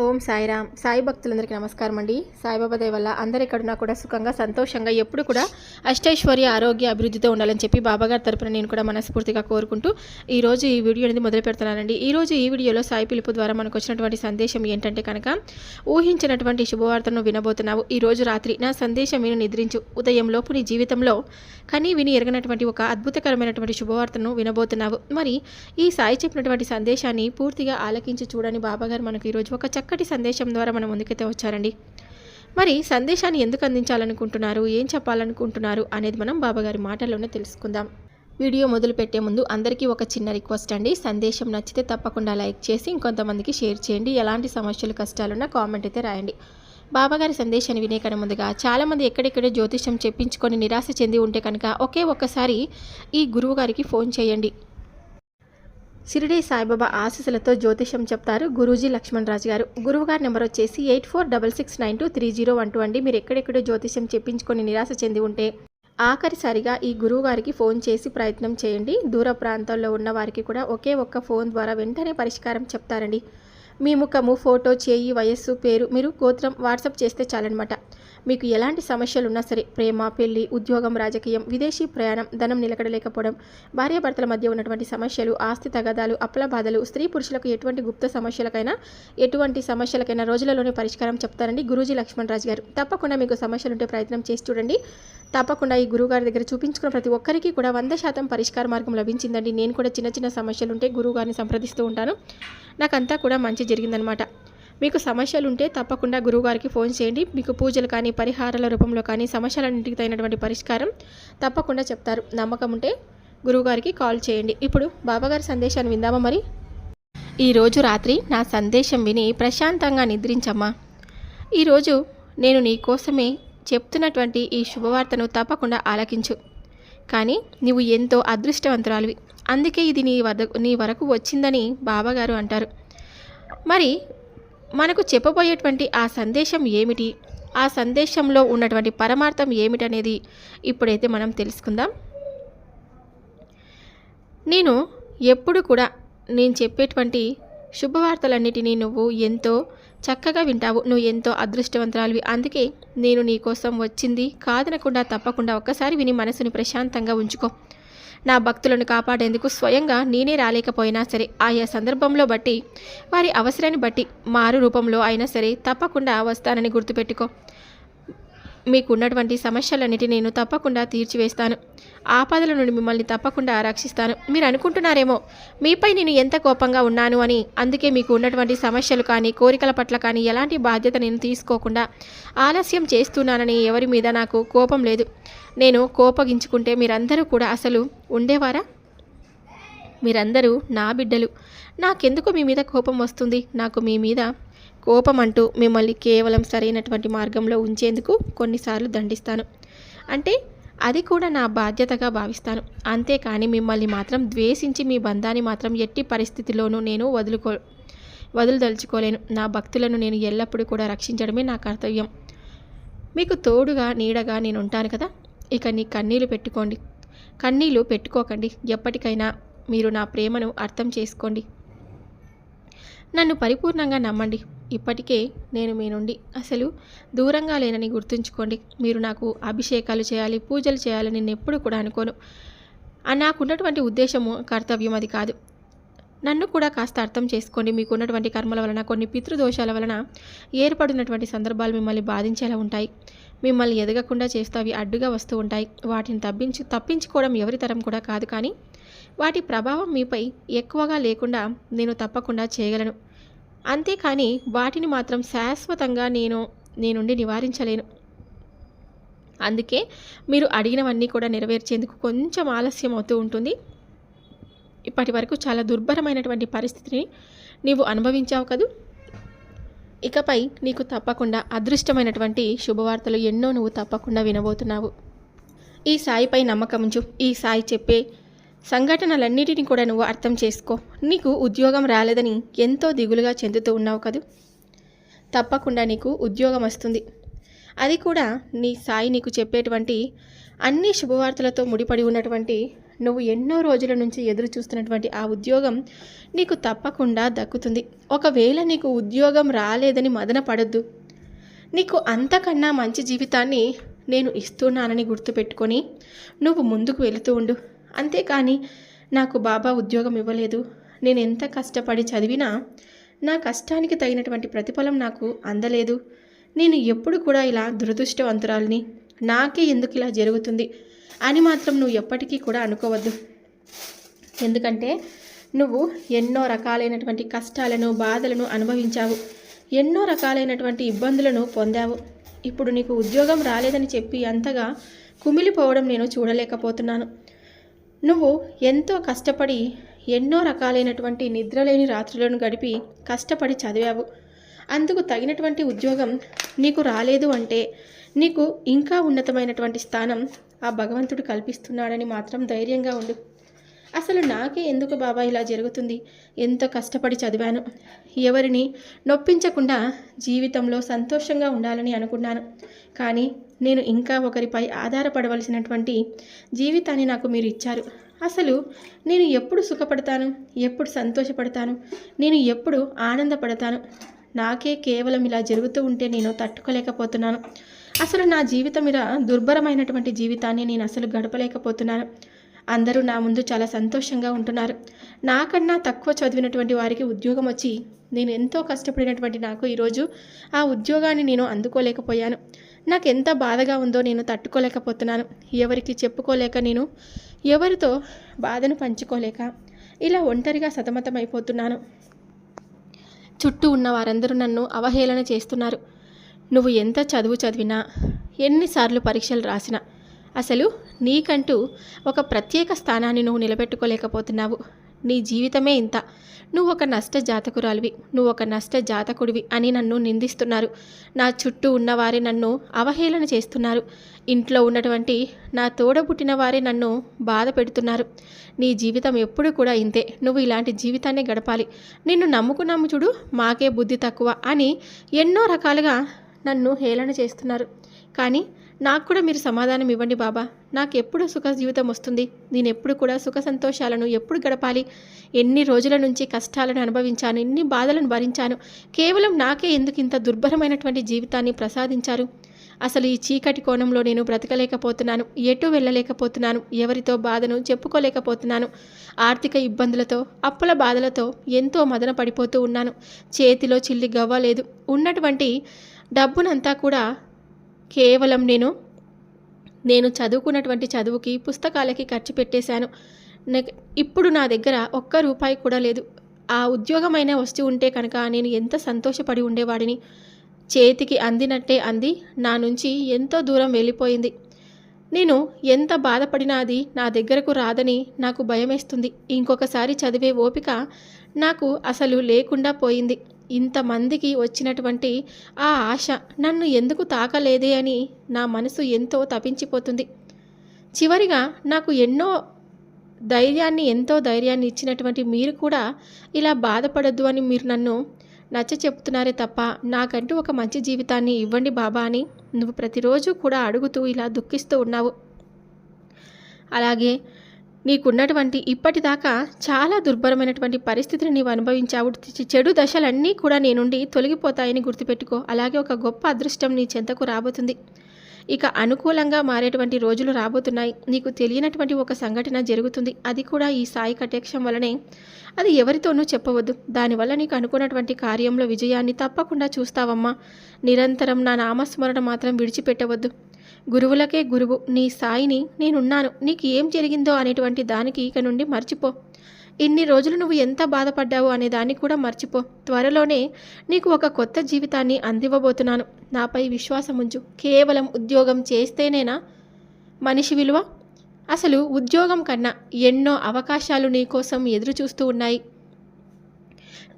ఓం సాయిరామ్. సాయి భక్తులందరికీ నమస్కారం అండి. సాయిబాబా దయ వల్ల అందరి ఎక్కడున్నా కూడా సుఖంగా సంతోషంగా ఎప్పుడు కూడా అష్టైశ్వర్య ఆరోగ్య అభివృద్ధితో ఉండాలని చెప్పి బాబాగారి తరపున నేను కూడా మనస్ఫూర్తిగా కోరుకుంటూ ఈరోజు ఈ వీడియో అనేది మొదలు పెడుతున్నానండి. ఈరోజు ఈ వీడియోలో సాయి పిలుపు ద్వారా మనకు వచ్చినటువంటి సందేశం ఏంటంటే కనుక ఊహించినటువంటి శుభవార్తను వినబోతున్నావు. ఈరోజు రాత్రి నా సందేశం విను నిద్రించు. ఉదయం లోపు నీ జీవితంలో కానీ విని ఎరగనటువంటి ఒక అద్భుతకరమైనటువంటి శుభవార్తను వినబోతున్నావు. మరి ఈ సాయి చెప్పినటువంటి సందేశాన్ని పూర్తిగా ఆలకించి చూడని బాబాగారు మనకు ఈరోజు ఒక చక్కటి సందేశం ద్వారా మనం ముందుకైతే వచ్చారండి. మరి సందేశాన్ని ఎందుకు అందించాలనుకుంటున్నారు? ఏం చెప్పాలనుకుంటున్నారు? అనేది మనం బాబాగారి మాటల్లోనే తెలుసుకుందాం. వీడియో మొదలు పెట్టే ముందు అందరికీ ఒక చిన్న రిక్వెస్ట్ అండి. సందేశం నచ్చితే తప్పకుండా లైక్ చేసి ఇంకొంతమందికి షేర్ చేయండి. ఎలాంటి సమస్యలు కష్టాలున్నా కామెంట్ అయితే రాయండి. బాబాగారి సందేశాన్ని వినే కన్నా ముందుగా చాలామంది ఎక్కడెక్కడో జ్యోతిష్యం చెప్పించుకొని నిరాశ చెంది ఉంటే కనుక ఒకే ఒక్కసారి ఈ గురువు గారికి ఫోన్ చేయండి. షిరిడి సాయిబాబా ఆశీస్సులతో జ్యోతిషం చెప్తారు గురూజీ లక్ష్మణ్ రాజు గారు. గురువు గారి నెంబర్ వచ్చేసి eight four double six nine two three zero one two అండి. మీరు ఎక్కడెక్కడో జ్యోతిషం చెప్పించుకొని నిరాశ చెంది ఉంటే ఆఖరిసారిగా ఈ గురువు గారికి ఫోన్ చేసి ప్రయత్నం చేయండి. దూర ప్రాంతాల్లో ఉన్న వారికి కూడా ఒకే ఒక్క ఫోన్ ద్వారా వెంటనే పరిష్కారం చెప్తారండి. మీ ముఖము ఫోటో చేయి వయస్సు పేరు మీరు గోత్రం వాట్సాప్ చేస్తే చాలన్నమాట. మీకు ఎలాంటి సమస్యలు ఉన్నా సరే ప్రేమ పెళ్ళి ఉద్యోగం రాజకీయం విదేశీ ప్రయాణం ధనం నిలకడలేకపోవడం భార్యాభర్తల మధ్య ఉన్నటువంటి సమస్యలు ఆస్తి తగాదాలు అప్పుల బాధలు స్త్రీ పురుషులకు ఎటువంటి గుప్త సమస్యలకైనా ఎటువంటి సమస్యలకైనా రోజులలోనే పరిష్కారం చెప్తారండి గురూజీ లక్ష్మణ్ రాజు గారు. తప్పకుండా మీకు సమస్యలుంటే ప్రయత్నం చేసి చూడండి. తప్పకుండా ఈ గురువుగారి దగ్గర చూపించుకున్న ప్రతి ఒక్కరికి కూడా వంద శాతం పరిష్కార మార్గం లభించిందండి. నేను కూడా చిన్న చిన్న సమస్యలు ఉంటే గురువుగారిని సంప్రదిస్తూ ఉంటాను. నాకంతా కూడా మంచి జరిగిందనమాట. మీకు సమస్యలు ఉంటే తప్పకుండా గురువుగారికి ఫోన్ చేయండి. మీకు పూజలు కానీ పరిహారాల రూపంలో కానీ సమస్యలన్నింటికి తగినటువంటి పరిష్కారం తప్పకుండా చెప్తారు. నమ్మకం ఉంటే గురువుగారికి కాల్ చేయండి. ఇప్పుడు బాబాగారి సందేశాన్ని విందామా మరి? ఈరోజు రాత్రి నా సందేశం విని ప్రశాంతంగా నిద్రించమ్మా. ఈరోజు నేను నీ కోసమే చెప్తున్నటువంటి ఈ శుభవార్తను తప్పకుండా ఆలకించు. కానీ నువ్వు ఎంతో అదృష్టవంతురాలివి. అందుకే ఇది నీ వద్ద నీ వరకు వచ్చిందని బాబాగారు అంటారు. మరి మనకు చెప్పబోయేటువంటి ఆ సందేశం ఏమిటి? ఆ సందేశంలో ఉన్నటువంటి పరమార్థం ఏమిటనేది ఇప్పుడైతే మనం తెలుసుకుందాం. నేను ఎప్పుడు కూడా నేను చెప్పేటువంటి శుభవార్తలన్నిటినీ నువ్వు ఎంతో చక్కగా వింటావు నువ్వు ఎంతో అదృష్టవంతురాలివి. అందుకే నేను నీ కోసం వచ్చింది కాదనకుండా తప్పకుండా ఒక్కసారి విని మనసుని ప్రశాంతంగా ఉంచుకో. నా భక్తులను కాపాడేందుకు స్వయంగా నేనే రాలేకపోయినా సరే ఆయా సందర్భంలో బట్టి వారి అవసరాన్ని బట్టి మారు రూపంలో అయినా సరే తప్పకుండా వస్తానని గుర్తుపెట్టుకో. మీకున్నటువంటి సమస్యలన్నిటి నేను తప్పకుండా తీర్చివేస్తాను. ఆపదల నుండి మిమ్మల్ని తప్పకుండా రక్షిస్తాను. మీరు అనుకుంటున్నారేమో మీపై నేను ఎంత కోపంగా ఉన్నాను అని. అందుకే మీకు ఉన్నటువంటి సమస్యలు కానీ కోరికల పట్ల కానీ ఎలాంటి బాధ్యత నేను తీసుకోకుండా ఆలస్యం చేస్తున్నానని ఎవరి మీద నాకు కోపం లేదు. నేను కోపగించుకుంటే మీరందరూ కూడా అసలు ఉండేవారా? మీరందరూ నా బిడ్డలు. నాకెందుకు మీ మీద కోపం వస్తుంది? నాకు మీ మీద కోపం అంటూ మిమ్మల్ని కేవలం సరైనటువంటి మార్గంలో ఉంచేందుకు కొన్నిసార్లు దండిస్తాను. అంటే అది కూడా నా బాధ్యతగా భావిస్తాను. అంతేకాని మిమ్మల్ని మాత్రం ద్వేషించి మీ బంధాన్ని మాత్రం ఎట్టి పరిస్థితిలోనూ నేను వదులుకో వదులుదలుచుకోలేను. నా భక్తులను నేను ఎల్లప్పుడూ కూడా రక్షించడమే నా కర్తవ్యం. మీకు తోడుగా నీడగా నేను ఉంటాను కదా? ఇక నీ కన్నీళ్ళు పెట్టుకోండి. కన్నీళ్ళు పెట్టుకోకండి. ఎప్పటికైనా మీరు నా ప్రేమను అర్థం చేసుకోండి. నన్ను పరిపూర్ణంగా నమ్మండి. ఇప్పటికే నేను మీ నుండి అసలు దూరంగా లేనని గుర్తుంచుకోండి. మీరు నాకు అభిషేకాలు చేయాలి పూజలు చేయాలని నేను ఎప్పుడు కూడా అనుకోను. నాకున్నటువంటి ఉద్దేశము కర్తవ్యం అది కాదు. నన్ను కూడా కాస్త అర్థం చేసుకోండి. మీకున్నటువంటి కర్మల వలన కొన్ని పితృదోషాల వలన ఏర్పడినటువంటి సందర్భాలు మిమ్మల్ని బాధించేలా ఉంటాయి. మిమ్మల్ని ఎదగకుండా చేస్తూ అవి అడ్డుగా వస్తూ ఉంటాయి. వాటిని తప్పించు తప్పించుకోవడం ఎవరి తరం కూడా కాదు కానీ వాటి ప్రభావం మీపై ఎక్కువగా లేకుండా నేను తప్పకుండా చేయగలను. అంతేకాని వాటిని మాత్రం శాశ్వతంగా నేను నీ నుండి నివారించలేను. అందుకే మీరు అడిగినవన్నీ కూడా నెరవేర్చేందుకు కొంచెం ఆలస్యం అవుతూ ఉంటుంది. ఇప్పటి వరకు చాలా దుర్భరమైనటువంటి పరిస్థితిని నీవు అనుభవించావు కదూ? ఇకపై నీకు తప్పకుండా అదృష్టమైనటువంటి శుభవార్తలు ఎన్నో నువ్వు తప్పకుండా వినబోతున్నావు. ఈ సాయిపై నమ్మకం ఉంచు ఈ సాయి చెప్పే సంఘటనలన్నిటిని కూడా నువ్వు అర్థం చేసుకో. నీకు ఉద్యోగం రాలేదని ఎంతో దిగులుగా చెందుతూ ఉన్నావు కదూ? తప్పకుండా నీకు ఉద్యోగం వస్తుంది. అది కూడా నీ సాయి నీకు చెప్పేటువంటి అన్ని శుభవార్తలతో ముడిపడి ఉన్నటువంటి నువ్వు ఎన్నో రోజుల నుంచి ఎదురు చూస్తున్నటువంటి ఆ ఉద్యోగం నీకు తప్పకుండా దక్కుతుంది. ఒకవేళ నీకు ఉద్యోగం రాలేదని మదన పడద్దు. నీకు అంతకన్నా మంచి జీవితాన్ని నేను ఇస్తున్నానని గుర్తుపెట్టుకొని నువ్వు ముందుకు వెళుతూ ఉండు. అంతేకాని నాకు బాబా ఉద్యోగం ఇవ్వలేదు. నేను ఎంత కష్టపడి చదివినా నా కష్టానికి తగినటువంటి ప్రతిఫలం నాకు అందలేదు. నేను ఎప్పుడు కూడా ఇలా దురదృష్టవంతురాలిని నాకే ఎందుకు ఇలా జరుగుతుంది అని మాత్రం నువ్వు ఎప్పటికీ కూడా అనుకోవద్దు. ఎందుకంటే నువ్వు ఎన్నో రకాలైనటువంటి కష్టాలను బాధలను అనుభవించావు. ఎన్నో రకాలైనటువంటి ఇబ్బందులను పొందావు. ఇప్పుడు నీకు ఉద్యోగం రాలేదని చెప్పి అంతగా కుమిలిపోవడం నేను చూడలేకపోతున్నాను. నువ్వు ఎంతో కష్టపడి ఎన్నో రకాలైనటువంటి నిద్రలేని రాత్రులను గడిపి కష్టపడి చదివావు. అందుకు తగినటువంటి ఉద్యోగం నీకు రాలేదు అంటే నీకు ఇంకా ఉన్నతమైనటువంటి స్థానం ఆ భగవంతుడు కల్పిస్తున్నాడని మాత్రం ధైర్యంగా ఉండు. అసలు నాకే ఎందుకు బాబా ఇలా జరుగుతుంది? ఎంతో కష్టపడి చదివాను. ఎవరిని నొప్పించకుండా జీవితంలో సంతోషంగా ఉండాలని అనుకున్నాను. కానీ నేను ఇంకా ఒకరిపై ఆధారపడవలసినటువంటి జీవితాన్ని నాకు మీరు ఇచ్చారు. అసలు నేను ఎప్పుడు సుఖపడతాను? ఎప్పుడు సంతోషపడతాను? నేను ఎప్పుడు ఆనందపడతాను? నాకే కేవలం ఇలా జరుగుతూ ఉంటే నేను తట్టుకోలేకపోతున్నాను. అసలు నా జీవితం ఇలా దుర్భరమైనటువంటి జీవితాన్ని నేను అసలు గడపలేకపోతున్నాను. అందరూ నా ముందు చాలా సంతోషంగా ఉంటున్నారు. నాకన్నా తక్కువ చదివినటువంటి వారికి ఉద్యోగం వచ్చి నేను ఎంతో కష్టపడినటువంటి నాకు ఈరోజు ఆ ఉద్యోగాన్ని నేను అందుకోలేకపోయాను. నాకు ఎంత బాధగా ఉందో నేను తట్టుకోలేకపోతున్నాను. ఎవరికి చెప్పుకోలేక నేను ఎవరితో బాధను పంచుకోలేక ఇలా ఒంటరిగా సతమతమైపోతున్నాను. చుట్టూ ఉన్న వారందరూ నన్ను అవహేళన చేస్తున్నారు. నువ్వు ఎంత చదువు చదివినా ఎన్నిసార్లు పరీక్షలు రాసినా అసలు నీకంటూ ఒక ప్రత్యేక స్థానాన్ని నువ్వు నిలబెట్టుకోలేకపోతున్నావు. నీ జీవితమే ఇంత. నువ్వు ఒక నష్ట జాతకురాలివి నువ్వు ఒక నష్ట జాతకుడివి అని నన్ను నిందిస్తున్నారు. నా చుట్టూ ఉన్నవారే నన్ను అవహేళన చేస్తున్నారు. ఇంట్లో ఉన్నటువంటి నా తోడబుట్టిన వారే నన్ను బాధ పెడుతున్నారు. నీ జీవితం ఎప్పుడు కూడా ఇంతే. నువ్వు ఇలాంటి జీవితాన్ని గడపాలి. నిన్ను నమ్ముకున్నాము చూడు మాకే బుద్ధి తక్కువ అని ఎన్నో రకాలుగా నన్ను హేళన చేస్తున్నారు. కానీ నాకు కూడా మీరు సమాధానం ఇవ్వండి బాబా. నాకు ఎప్పుడు సుఖ జీవితం వస్తుంది. నేను ఎప్పుడు కూడా సుఖ సంతోషాలను ఎప్పుడు గడపాలి. ఎన్ని రోజుల నుంచి కష్టాలను అనుభవించాను ఎన్ని బాధలను భరించాను. కేవలం నాకే ఎందుకు ఇంత దుర్భరమైనటువంటి జీవితాన్ని ప్రసాదించారు? అసలు ఈ చీకటి కోణంలో నేను బ్రతకలేకపోతున్నాను ఎటు వెళ్ళలేకపోతున్నాను ఎవరితో బాధను చెప్పుకోలేకపోతున్నాను. ఆర్థిక ఇబ్బందులతో అప్పుల బాధలతో ఎంతో మదన పడిపోతూ ఉన్నాను. చేతిలో చిల్లి గవ్వలేదు ఉన్నటువంటి డబ్బునంతా కూడా కేవలం నేను నేను చదువుకున్నటువంటి చదువుకి పుస్తకాలకి ఖర్చు పెట్టేశాను. ఇప్పుడు నా దగ్గర ఒక్క రూపాయి కూడా లేదు. ఆ ఉద్యోగమైన వస్తూ ఉంటే కనుక నేను ఎంత సంతోషపడి ఉండేవాడిని. చేతికి అందినట్టే అంది. నా నుంచి ఎంతో దూరం వెళ్ళిపోయింది. నేను ఎంత బాధపడినా అది నా దగ్గరకు రాదని నాకు భయమేస్తుంది. ఇంకొకసారి చదివే ఓపిక నాకు అసలు లేకుండా పోయింది. ఇంతమందికి వచ్చినటువంటి ఆ ఆశ నన్ను ఎందుకు తాకలేదే అని నా మనసు ఎంతో తపించిపోతుంది. చివరిగా నాకు ఎన్నో ధైర్యాన్ని ఎంతో ధైర్యాన్ని ఇచ్చినటువంటి మీరు కూడా ఇలా బాధపడద్దు అని మీరు నన్ను నచ్చ చెప్తున్నారే తప్ప నాకంటూ ఒక మంచి జీవితాన్ని ఇవ్వండి బాబా అని నువ్వు ప్రతిరోజు కూడా అడుగుతూ ఇలా దుఃఖిస్తూ ఉన్నావు. అలాగే నీకున్నటువంటి ఇప్పటిదాకా చాలా దుర్భరమైనటువంటి పరిస్థితిని నీవు అనుభవించావు. చెడు దశలన్నీ కూడా నీ నుండి తొలగిపోతాయని గుర్తుపెట్టుకో. అలాగే ఒక గొప్ప అదృష్టం నీ చెంతకు రాబోతుంది. ఇక అనుకూలంగా మారేటువంటి రోజులు రాబోతున్నాయి. నీకు తెలియనటువంటి ఒక సంఘటన జరుగుతుంది. అది కూడా ఈ సాయి కటేక్షం వలనే అది ఎవరితోనూ చెప్పవద్దు. దానివల్ల నీకు అనుకున్నటువంటి కార్యంలో విజయాన్ని తప్పకుండా చూస్తావమ్మా. నిరంతరం నా నామస్మరణ మాత్రం విడిచిపెట్టవద్దు. గురువులకే గురువు నీ సాయిని నేనున్నాను. నీకు ఏం జరిగిందో అనేటువంటి దానికి ఇక నుండి మర్చిపో. ఇన్ని రోజులు నువ్వు ఎంత బాధపడ్డావు అనే దాన్ని కూడా మర్చిపో. త్వరలోనే నీకు ఒక కొత్త జీవితాన్ని అందివ్వబోతున్నాను. నాపై విశ్వాసం ఉంచు. కేవలం ఉద్యోగం చేస్తేనేనా? మనిషి విలువ? అసలు ఉద్యోగం కన్నా ఎన్నో అవకాశాలు నీ కోసం ఎదురు చూస్తూ ఉన్నాయి.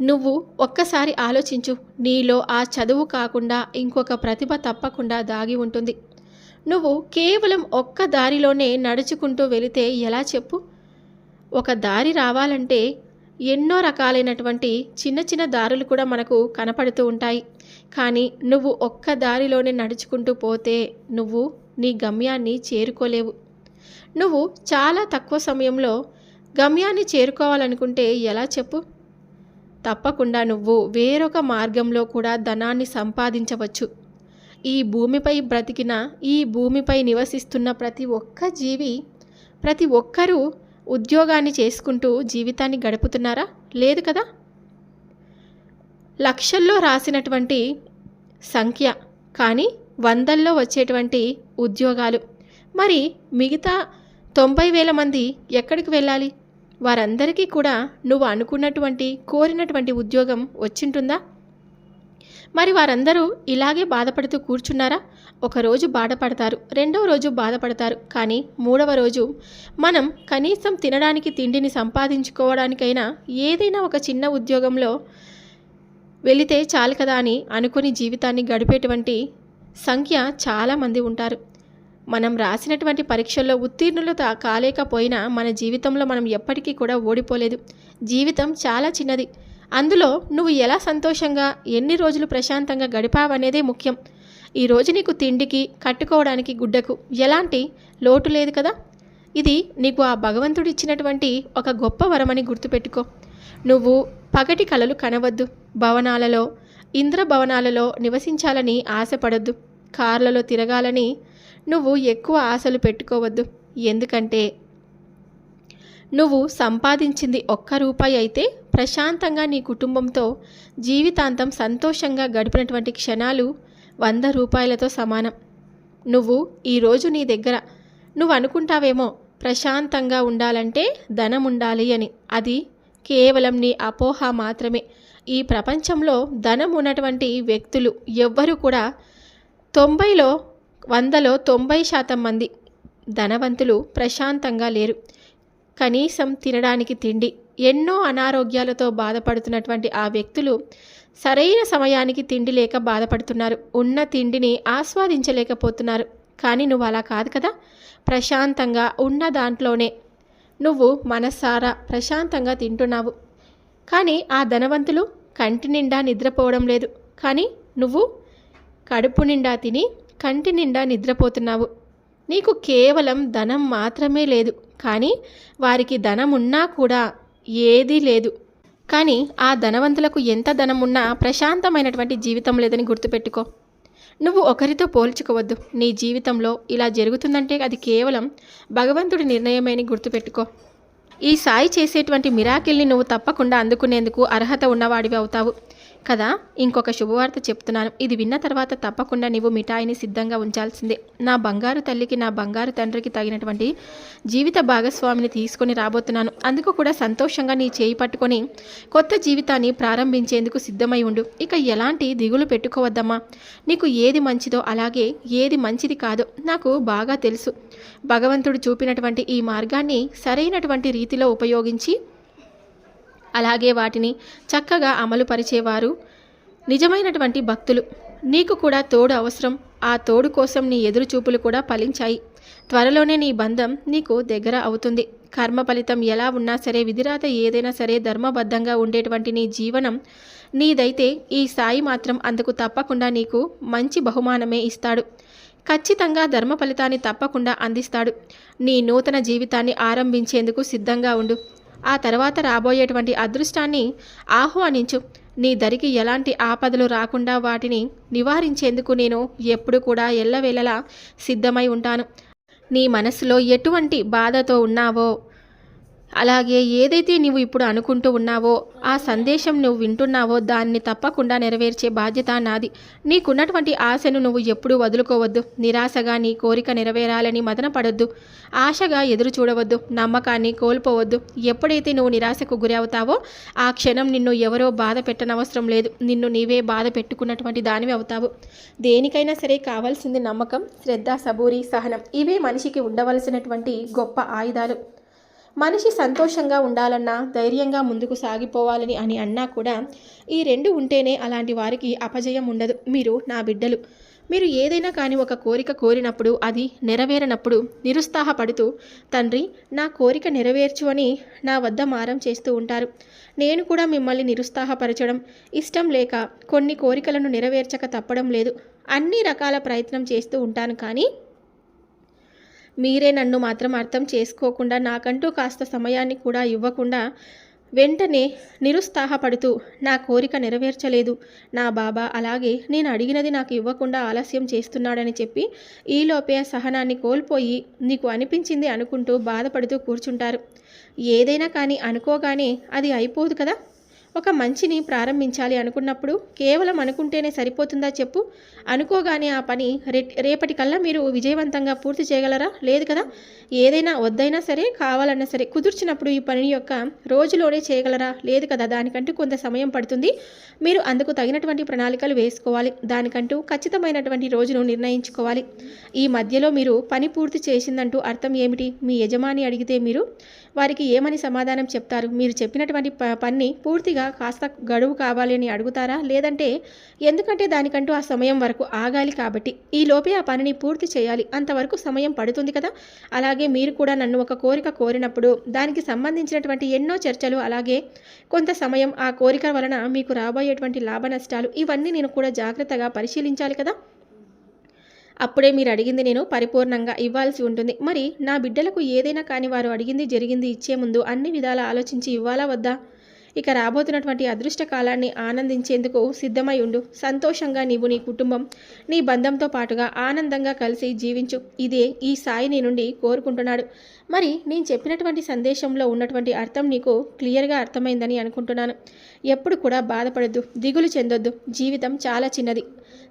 నువ్వు ఒక్కసారి ఆలోచించు. నీలో ఆ చదువు కాకుండా ఇంకొక ప్రతిభ తప్పకుండా దాగి ఉంటుంది. నువ్వు కేవలం ఒక్క దారిలోనే నడుచుకుంటూ వెళితే ఎలా చెప్పు? ఒక దారి రావాలంటే ఎన్నో రకాలైనటువంటి చిన్న చిన్న దారులు కూడా మనకు కనపడుతూ ఉంటాయి. కానీ నువ్వు ఒక్క దారిలోనే నడుచుకుంటూ పోతే నువ్వు నీ గమ్యాన్ని చేరుకోలేవు. నువ్వు చాలా తక్కువ సమయంలో గమ్యాన్ని చేరుకోవాలనుకుంటే ఎలా చెప్పు? తప్పకుండా నువ్వు వేరొక మార్గంలో కూడా ధనాన్ని సంపాదించవచ్చు. ఈ భూమిపై బ్రతికిన ఈ భూమిపై నివసిస్తున్న ప్రతి ఒక్క జీవి ప్రతి ఒక్కరూ ఉద్యోగాన్ని చేసుకుంటూ జీవితాన్ని గడుపుతున్నారా? లేదు కదా? లక్షల్లో రాసినటువంటి సంఖ్య కానీ వందల్లో వచ్చేటువంటి ఉద్యోగాలు. మరి మిగతా తొంభై వేల మంది ఎక్కడికి వెళ్ళాలి? వారందరికీ కూడా నువ్వు అనుకున్నటువంటి కోరినటువంటి ఉద్యోగం వచ్చింటుందా? మరి వారందరూ ఇలాగే బాధపడుతూ కూర్చున్నారా? ఒకరోజు బాధపడతారు రెండవ రోజు బాధపడతారు. కానీ మూడవ రోజు మనం కనీసం తినడానికి తిండిని సంపాదించుకోవడానికైనా ఏదైనా ఒక చిన్న ఉద్యోగంలో వెళితే చాలు కదా అని అనుకుని జీవితాన్ని గడిపేటువంటి సంఖ్య చాలామంది ఉంటారు. మనం రాసినటువంటి పరీక్షల్లో ఉత్తీర్ణులు కాలేకపోయినా మన జీవితంలో మనం ఎప్పటికీ కూడా ఓడిపోలేదు. జీవితం చాలా చిన్నది. అందులో నువ్వు ఎలా సంతోషంగా ఎన్ని రోజులు ప్రశాంతంగా గడిపావనేదే ముఖ్యం. ఈరోజు నీకు తిండికి కట్టుకోవడానికి గుడ్డకు ఎలాంటి లోటు లేదు కదా? ఇది నీకు ఆ భగవంతుడు ఇచ్చినటువంటి ఒక గొప్ప వరమని గుర్తుపెట్టుకో. నువ్వు పగటి కలలు కనవద్దు. భవనాలలో ఇంద్ర భవనాలలో నివసించాలని ఆశపడద్దు. కార్లలో తిరగాలని నువ్వు ఎక్కువ ఆశలు పెట్టుకోవద్దు. ఎందుకంటే నువ్వు సంపాదించింది ఒక్క రూపాయి అయితే ప్రశాంతంగా నీ కుటుంబంతో జీవితాంతం సంతోషంగా గడిపినటువంటి క్షణాలు వంద రూపాయలతో సమానం. నువ్వు ఈరోజు నీ దగ్గర నువ్వు అనుకుంటావేమో ప్రశాంతంగా ఉండాలంటే ధనం ఉండాలి అని. అది కేవలం నీ అపోహ మాత్రమే. ఈ ప్రపంచంలో ధనం ఉన్నటువంటి వ్యక్తులు ఎవ్వరూ కూడా తొంభైలో వందలో తొంభై శాతం మంది ధనవంతులు ప్రశాంతంగా లేరు. కనీసం తినడానికి తిండి. ఎన్నో అనారోగ్యాలతో బాధపడుతున్నటువంటి ఆ వ్యక్తులు సరైన సమయానికి తిండి లేక బాధపడుతున్నారు. ఉన్న తిండిని ఆస్వాదించలేకపోతున్నారు. కానీ నువ్వు అలా కాదు కదా? ప్రశాంతంగా ఉన్న దాంట్లోనే. నువ్వు మనసారా ప్రశాంతంగా తింటున్నావు. కానీ ఆ ధనవంతులు కంటి నిండా నిద్రపోవడం లేదు. కానీ నువ్వు కడుపు నిండా తిని కంటి నిండా నిద్రపోతున్నావు. నీకు కేవలం ధనం మాత్రమే లేదు. కానీ వారికి ధనం ఉన్నా కూడా ఏదీ లేదు. కానీ ఆ ధనవంతులకు ఎంత ధనం ఉన్నా ప్రశాంతమైనటువంటి జీవితం లేదని గుర్తుపెట్టుకో. నువ్వు ఒకరితో పోల్చుకోవద్దు. నీ జీవితంలో ఇలా జరుగుతుందంటే అది కేవలం భగవంతుడి నిర్ణయమని గుర్తుపెట్టుకో. ఈ సాయి చేసేటువంటి మిరాకిల్ని నువ్వు తప్పకుండా అందుకునేందుకు అర్హత ఉన్నవాడివి అవుతావు. కదా ఇంకొక శుభవార్త చెప్తున్నాను. ఇది విన్న తర్వాత తప్పకుండా నీవు మిఠాయిని సిద్ధంగా ఉంచాల్సిందే. నా బంగారు తల్లికి నా బంగారు తండ్రికి తగినటువంటి జీవిత భాగస్వామిని తీసుకొని రాబోతున్నాను. అందుకు కూడా సంతోషంగా నీ చేయి పట్టుకొని కొత్త జీవితాన్ని ప్రారంభించేందుకు సిద్ధమై ఉండు. ఇక ఎలాంటి దిగులు పెట్టుకోవద్దమ్మా. నీకు ఏది మంచిదో అలాగే ఏది మంచిది కాదో నాకు బాగా తెలుసు. భగవంతుడు చూపినటువంటి ఈ మార్గాన్ని సరైనటువంటి రీతిలో ఉపయోగించి అలాగే వాటిని చక్కగా అమలు పరిచేవారు నిజమైనటువంటి భక్తులు. నీకు కూడా తోడు అవసరం. ఆ తోడు కోసం నీ ఎదురు చూపులు కూడా ఫలించాయి. త్వరలోనే నీ బంధం నీకు దగ్గర అవుతుంది. కర్మ ఫలితం ఎలా ఉన్నా సరే విధిరాత ఏదైనా సరే ధర్మబద్ధంగా ఉండేటువంటి నీ జీవనం నీదైతే ఈ సాయి మాత్రం అందుకు తప్పకుండా నీకు మంచి బహుమానమే ఇస్తాడు. ఖచ్చితంగా ధర్మ ఫలితాన్ని తప్పకుండా అందిస్తాడు. నీ నూతన జీవితాన్ని ఆరంభించేందుకు సిద్ధంగా ఉండు. ఆ తర్వాత రాబోయేటువంటి అదృష్టాన్ని ఆహ్వానించు. నీ దరికి ఎలాంటి ఆపదలు రాకుండా వాటిని నివారించేందుకు నేను ఎప్పుడు కూడా ఎల్లవేళలా సిద్ధమై ఉంటాను. నీ మనసులో ఎటువంటి బాధతో ఉన్నావో అలాగే ఏదైతే నువ్వు ఇప్పుడు అనుకుంటూ ఉన్నావో ఆ సందేశం నువ్వు వింటున్నావో దాన్ని తప్పకుండా నెరవేర్చే బాధ్యత నాది. నీకున్నటువంటి ఆశను నువ్వు ఎప్పుడూ వదులుకోవద్దు. నిరాశగా నీ కోరిక నెరవేరాలని మదన పడొద్దు ఆశగా ఎదురు చూడవద్దు. నమ్మకాన్ని కోల్పోవద్దు. ఎప్పుడైతే నువ్వు నిరాశకు గురి అవుతావో ఆ క్షణం నిన్ను ఎవరో బాధ పెట్టనవసరం లేదు. నిన్ను నీవే బాధ పెట్టుకున్నటువంటి దానివి అవుతావు. దేనికైనా సరే కావాల్సింది నమ్మకం శ్రద్ధ సబూరి సహనం. ఇవే మనిషికి ఉండవలసినటువంటి గొప్ప ఆయుధాలు. మనిషి సంతోషంగా ఉండాలన్నా ధైర్యంగా ముందుకు సాగిపోవాలని అని అన్నా కూడా ఈ రెండు ఉంటేనే అలాంటి వారికి అపజయం ఉండదు. మీరు నా బిడ్డలు. మీరు ఏదైనా కానీ ఒక కోరిక కోరినప్పుడు అది నెరవేరనప్పుడు నిరుత్సాహపడుతూ తండ్రి నా కోరిక నెరవేర్చు అని నా వద్ద మారం చేస్తూ ఉంటారు. నేను కూడా మిమ్మల్ని నిరుత్సాహపరచడం ఇష్టం లేక కొన్ని కోరికలను నెరవేర్చక తప్పడం లేదు. అన్ని రకాల ప్రయత్నం చేస్తూ ఉంటాను కానీ మీరే నన్ను మాత్రం అర్థం చేసుకోకుండా నాకంటూ కాస్త సమయాన్ని కూడా ఇవ్వకుండా వెంటనే నిరుత్సాహపడుతూ నా కోరిక నెరవేర్చలేదు. నా బాబా అలాగే నేను అడిగినది నాకు ఇవ్వకుండా ఆలస్యం చేస్తున్నాడని చెప్పి ఈలోపే సహనాన్ని కోల్పోయి నీకు అనిపించింది అనుకుంటూ బాధపడుతూ కూర్చుంటారు. ఏదైనా కానీ అనుకోగానే అది అయిపోదు కదా? ఒక మంచిని ప్రారంభించాలి అనుకున్నప్పుడు కేవలం అనుకుంటేనే సరిపోతుందా చెప్పు. అనుకోగానే ఆ పని రే రేపటికల్లా మీరు విజయవంతంగా పూర్తి చేయగలరా? లేదు కదా? ఏదైనా వద్దైనా సరే కావాలన్నా సరే కుదుర్చినప్పుడు ఈ పని యొక్క రోజులోనే చేయగలరా? లేదు కదా? దానికంటూ కొంత సమయం పడుతుంది. మీరు అందుకు తగినటువంటి ప్రణాళికలు వేసుకోవాలి. దానికంటూ ఖచ్చితమైనటువంటి రోజును నిర్ణయించుకోవాలి. ఈ మధ్యలో మీరు పని పూర్తి చేసిందంటూ అర్థం ఏమిటి? మీ యజమాని అడిగితే మీరు వారికి ఏమని సమాధానం చెప్తారు? మీరు చెప్పినటువంటి ప పని పూర్తిగా కాస్త గడువు కావాలి అని అడుగుతారా? లేదంటే ఎందుకంటే దానికంటూ ఆ సమయం వరకు ఆగాలి కాబట్టి ఈ లోపే ఆ పనిని పూర్తి చేయాలి. అంతవరకు సమయం పడుతుంది కదా? అలాగే మీరు కూడా నన్ను ఒక కోరిక కోరినప్పుడు దానికి సంబంధించినటువంటి ఎన్నో చర్చలు అలాగే కొంత సమయం ఆ కోరిక వలన మీకు రాబోయేటువంటి లాభ నష్టాలు ఇవన్నీ నేను కూడా జాగ్రత్తగా పరిశీలించాలి కదా? అప్పుడే మీరు అడిగింది నేను పరిపూర్ణంగా ఇవ్వాల్సి ఉంటుంది. మరి నా బిడ్డలకు ఏదైనా కానీ వారు అడిగింది జరిగింది ఇచ్చే ముందు అన్ని విధాల ఆలోచించి ఇవ్వాలా వద్దా? ఇక రాబోతున్నటువంటి అదృష్ట కాలాన్ని ఆనందించేందుకు సిద్ధమై ఉండు. సంతోషంగా నీవు నీ కుటుంబం నీ బంధంతో పాటుగా ఆనందంగా కలిసి జీవించు. ఇదే ఈ సాయి నీ నుండి కోరుకుంటున్నాడు. మరి నేను చెప్పినటువంటి సందేశంలో ఉన్నటువంటి అర్థం నీకు క్లియర్గా అర్థమైందని అనుకుంటున్నాను. ఎప్పుడు కూడా బాధపడద్దు దిగులు చెందొద్దు. జీవితం చాలా చిన్నది.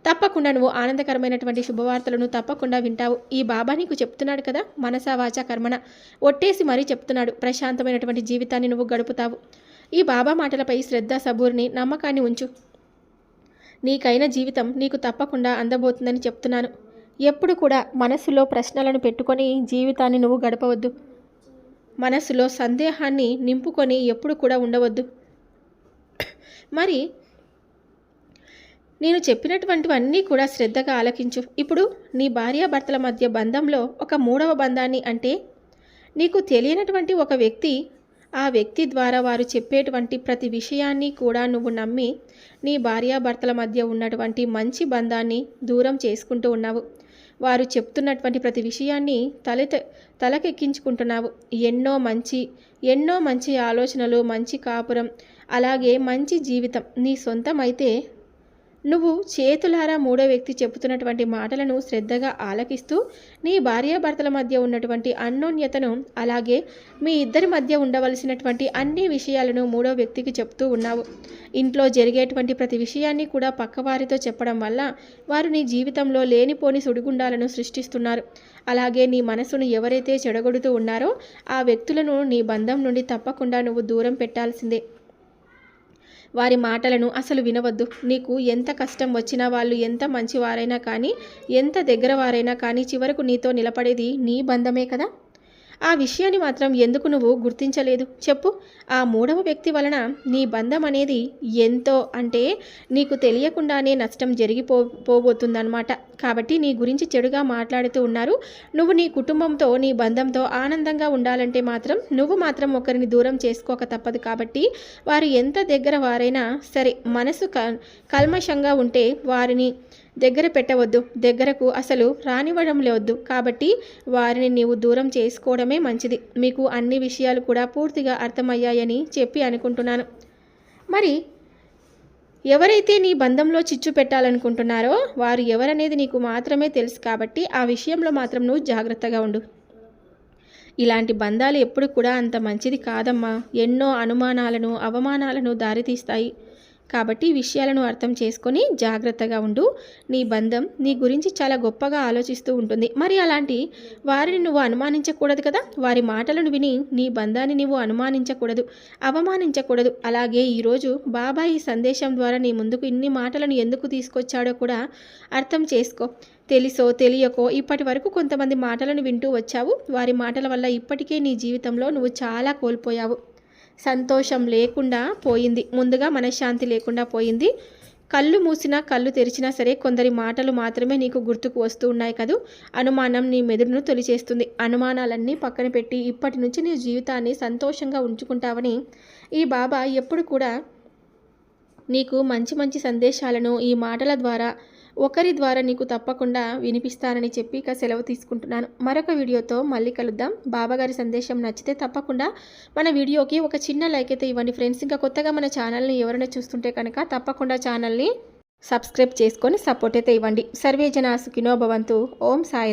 తప్పకుండా నువ్వు ఆనందకరమైనటువంటి శుభవార్తలను తప్పకుండా వింటావు. ఈ బాబా నీకు చెప్తున్నాడు కదా మనసా వాచ కర్మణ. ఒట్టేసి మరీ చెప్తున్నాడు ప్రశాంతమైనటువంటి జీవితాన్ని నువ్వు గడుపుతావు. ఈ బాబా మాటలపై శ్రద్ధ సబూర్ని నమ్మకాన్ని ఉంచు. నీకైన జీవితం నీకు తప్పకుండా అందబోతుందని చెప్తున్నాను. ఎప్పుడు కూడా మనస్సులో ప్రశ్నలను పెట్టుకొని జీవితాన్ని నువ్వు గడపవద్దు. మనస్సులో సందేహాన్ని నింపుకొని ఎప్పుడు కూడా ఉండవద్దు. మరి నేను చెప్పినటువంటివన్నీ కూడా శ్రద్ధగా ఆలకించు. ఇప్పుడు నీ భార్యాభర్తల మధ్య బంధంలో ఒక మూడవ బంధాన్ని అంటే నీకు తెలియనటువంటి ఒక వ్యక్తి ఆ వ్యక్తి ద్వారా వారు చెప్పేటువంటి ప్రతి విషయాన్ని కూడా నువ్వు నమ్మి నీ భార్యాభర్తల మధ్య ఉన్నటువంటి మంచి బంధాన్ని దూరం చేసుకుంటూ ఉన్నావు. వారు చెప్తున్నటువంటి ప్రతి విషయాన్ని తలెత తలకెక్కించుకుంటున్నావు. ఎన్నో మంచి ఎన్నో మంచి ఆలోచనలు మంచి కాపురం అలాగే మంచి జీవితం నీ సొంతమైతే నువ్వు చేతులారా మూడో వ్యక్తి చెబుతున్నటువంటి మాటలను శ్రద్ధగా ఆలకిస్తూ నీ భార్యాభర్తల మధ్య ఉన్నటువంటి అన్నోన్యతను అలాగే మీ ఇద్దరి మధ్య ఉండవలసినటువంటి అన్ని విషయాలను మూడో వ్యక్తికి చెప్తూ ఉన్నావు. ఇంట్లో జరిగేటువంటి ప్రతి విషయాన్ని కూడా పక్కవారితో చెప్పడం వల్ల వారు నీ జీవితంలో లేనిపోని సుడిగుండాలను సృష్టిస్తున్నారు. అలాగే నీ మనసును ఎవరైతే చెడగొడుతూ ఉన్నారో ఆ వ్యక్తులను నీ బంధం నుండి తప్పకుండా నువ్వు దూరం పెట్టాల్సిందే. వారి మాటలను అసలు వినవద్దు. నీకు ఎంత కష్టం వచ్చినా వాళ్ళు ఎంత మంచివారైనా కానీ ఎంత దగ్గర వారైనా కానీ చివరకు నీతో నిలబడేది నీ బంధమే కదా? ఆ విషయాన్ని మాత్రం ఎందుకు నువ్వు గుర్తించలేదు? చెప్పు. ఆ మూడవ వ్యక్తి వలన నీ బంధం అనేది ఎంతో అంటే నీకు తెలియకుండానే నష్టం జరిగిపో పోబోతుందన్నమాట. కాబట్టి నీ గురించి చెడుగా మాట్లాడుతూ ఉన్నారు. నువ్వు నీ కుటుంబంతో నీ బంధంతో ఆనందంగా ఉండాలంటే మాత్రం నువ్వు మాత్రం ఒకరిని దూరం చేసుకోక తప్పదు. కాబట్టి వారు ఎంత దగ్గర వారైనా సరే మనసు కల్మషంగా ఉంటే వారిని దగ్గర పెట్టవద్దు. దగ్గరకు అసలు రానివ్వడం లేవద్దు కాబట్టి వారిని నీవు దూరం చేసుకోవడమే మంచిది. మీకు అన్ని విషయాలు కూడా పూర్తిగా అర్థమయ్యాయని చెప్పి అనుకుంటున్నాను. మరి ఎవరైతే నీ బంధంలో చిచ్చు పెట్టాలనుకుంటున్నారో వారు ఎవరనేది నీకు మాత్రమే తెలుసు కాబట్టి ఆ విషయంలో మాత్రం నువ్వు జాగ్రత్తగా ఉండు. ఇలాంటి బంధాలు ఎప్పుడు కూడా అంత మంచిది కాదమ్మా. ఎన్నో అనుమానాలను అవమానాలను దారితీస్తాయి. కాబట్టి ఈ విషయాలను అర్థం చేసుకొని జాగ్రత్తగా ఉండు. నీ బంధం నీ గురించి చాలా గొప్పగా ఆలోచిస్తూ ఉంటుంది. మరి అలాంటి వారిని నువ్వు అనుమానించకూడదు కదా? వారి మాటలను విని నీ బంధాన్ని నువ్వు అనుమానించకూడదు అవమానించకూడదు. అలాగే ఈరోజు బాబా ఈ సందేశం ద్వారా నీ ముందుకు ఇన్ని మాటలను ఎందుకు తీసుకొచ్చాడో కూడా అర్థం చేసుకో. తెలుసో తెలియకో ఇప్పటి వరకు కొంతమంది మాటలను వింటూ వచ్చావు. వారి మాటల వల్ల ఇప్పటికే నీ జీవితంలో నువ్వు చాలా కోల్పోయావు. సంతోషం లేకుండా పోయింది. ముందుగా మనశ్శాంతి లేకుండా పోయింది. కళ్ళు మూసినా కళ్ళు తెరిచినా సరే కొందరి మాటలు మాత్రమే నీకు గుర్తుకు వస్తూ ఉన్నాయి కదూ? అనుమానం నీ మెదడును తొలిచేస్తుంది. అనుమానాలన్నీ పక్కన పెట్టి ఇప్పటి నుంచి నీ జీవితాన్ని సంతోషంగా ఉంచుకుంటావని ఈ బాబా ఎప్పుడు కూడా నీకు మంచి మంచి సందేశాలను ఈ మాటల ద్వారా ఒకరి ద్వారా నీకు తప్పకుండా వినిపిస్తానని చెప్పి ఇక సెలవు తీసుకుంటున్నాను. మరొక వీడియోతో మళ్ళీ కలుద్దాం. బాబాగారి సందేశం నచ్చితే తప్పకుండా మన వీడియోకి ఒక చిన్న లైక్ అయితే ఇవ్వండి. ఫ్రెండ్స్ ఇంకా కొత్తగా మన ఛానల్ని ఎవరైనా చూస్తుంటే కనుక తప్పకుండా ఛానల్ని సబ్స్క్రైబ్ చేసుకొని సపోర్ట్ అయితే ఇవ్వండి. సర్వే జన సుఖినో భవంతు. ఓం సాయిరా